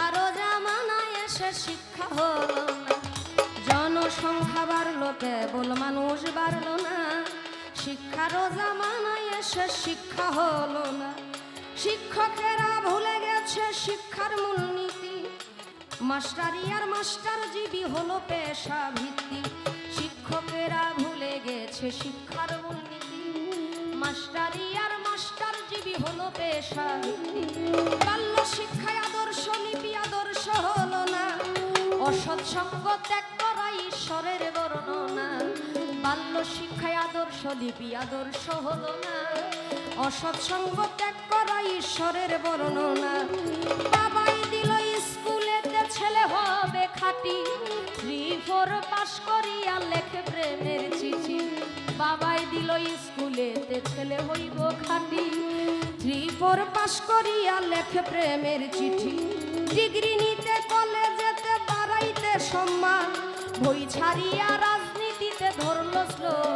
কারও জামানায় এসে শিক্ষা হল না। জনসংখ্যা বাড়লো, কেবল মানুষ বাড়লো না। শিক্ষারও জামানায় এসে শিক্ষা হল না। শিক্ষকেরা ভুলে গেছে শিক্ষার মূলনীতি। মাস্টারি আর মাস্টার জীবী হলো পেশা ভিত্তি শিক্ষকেরা ভুলে গেছে শিক্ষার মূলনীতি। মাস্টারি আর মাস্টার জীবী হলো পেশা ভিত্তি অসৎ সঙ্গ ত্যাগ করা ঈশ্বরের বর্ণনা। বাল্য শিক্ষায় আদর্শ, লিপি আদর্শ হলো না। অসৎ সঙ্গ ত্যাগ করা ঈশ্বরের বর্ণনা। বাবাই দিল স্কুলেতে ছেলে হবে খাটি। থ্রি ফোর পাস করিয়া লেখে প্রেমের চিঠি। বাবাই দিল স্কুলেতে ছেলে হইব খাটি। থ্রি ফোর পাস করিয়া লেখে প্রেমের চিঠি। ডিগ্রি সম্মান। বই ছাড়িয়া রাজনীতিতে ধরল স্লোগান